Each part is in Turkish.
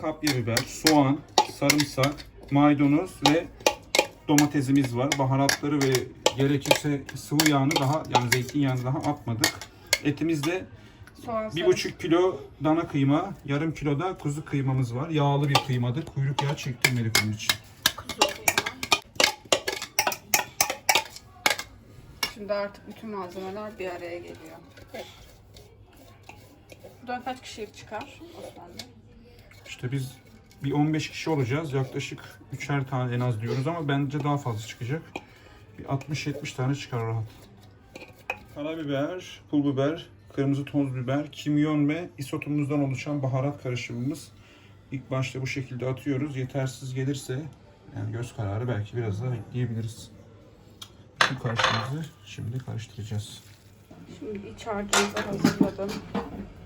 Kapya biber, soğan, sarımsak, maydanoz ve domatesimiz var. Baharatları ve gerekirse sıvı yağını daha yani zeytinyağını daha atmadık. Etimizde Soğan bir buçuk kilo dana kıyma, yarım kilo da kuzu kıymamız var. Yağlı bir kıymadır. Kuyruk yağı çektirmedik bunun için. Şimdi artık bütün malzemeler bir araya geliyor. Buradan kaç kişilik çıkar Osman Bey? İşte biz bir 15 kişi olacağız. Yaklaşık 3'er tane en az diyoruz ama bence daha fazla çıkacak. Bir 60-70 tane çıkar rahat. Karabiber, pul biber, kırmızı toz biber, kimyon ve isotumuzdan oluşan baharat karışımımız. İlk başta bu şekilde atıyoruz. Yetersiz gelirse yani göz kararı belki biraz daha ekleyebiliriz. Bütün karışımımızı şimdi karıştıracağız. Şimdi iç harcımızı hazırladım.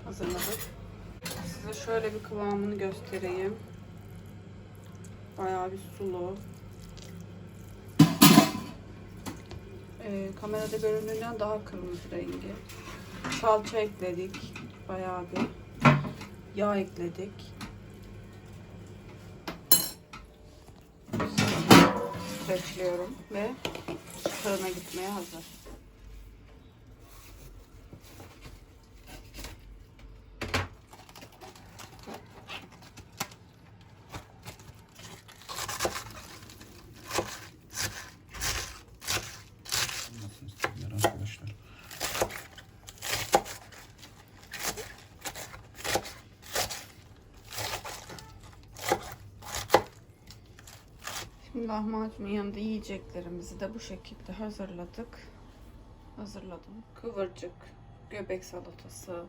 Hazırladık. Size şöyle bir kıvamını göstereyim. Bayağı bir sulu. Ee, kamerada göründüğünden daha kırmızı rengi. Salça ekledik. Bayağı bir. Yağ ekledik. Süreçliyorum ve fırına gitmeye hazır. Arkadaşlar. Şimdi lahmacunun yanında yiyeceklerimizi de bu şekilde hazırladık. Hazırladım. Kıvırcık, göbek salatası,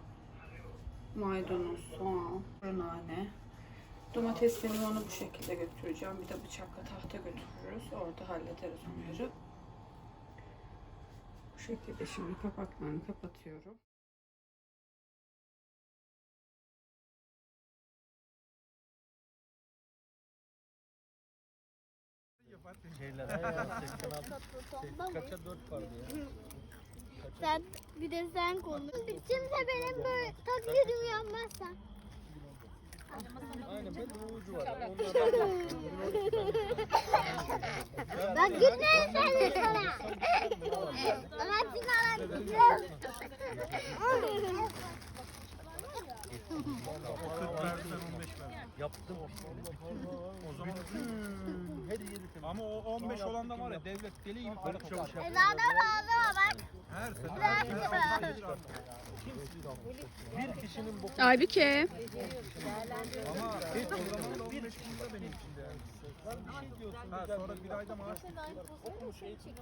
maydanoz, soğan, nane. Domates limonu bu şekilde götüreceğim. Bir de bıçakla tahta götürürüz. Orada hallederiz onları. Şekilde şimdi kapaklarını kapatıyorum. Şeyler ya 86 kaça 4 vardı ya. Sen bir de sen konuş. Kimse benim böyle taklidimi yapmazsa. Aynen ben de ucu var. Ben günler seni sana. Sigara gideceğim. yaptım. O zaman Ama o 15 olan da var ya devlet deli gibi para topluyor. Ezada bağlama bak. Her sene bir kişinin bu Aybüke. ama hiç o zaman da 15 bin lira benim için de yani. Ha, sonra bir ayda maaş okumuş eğitim.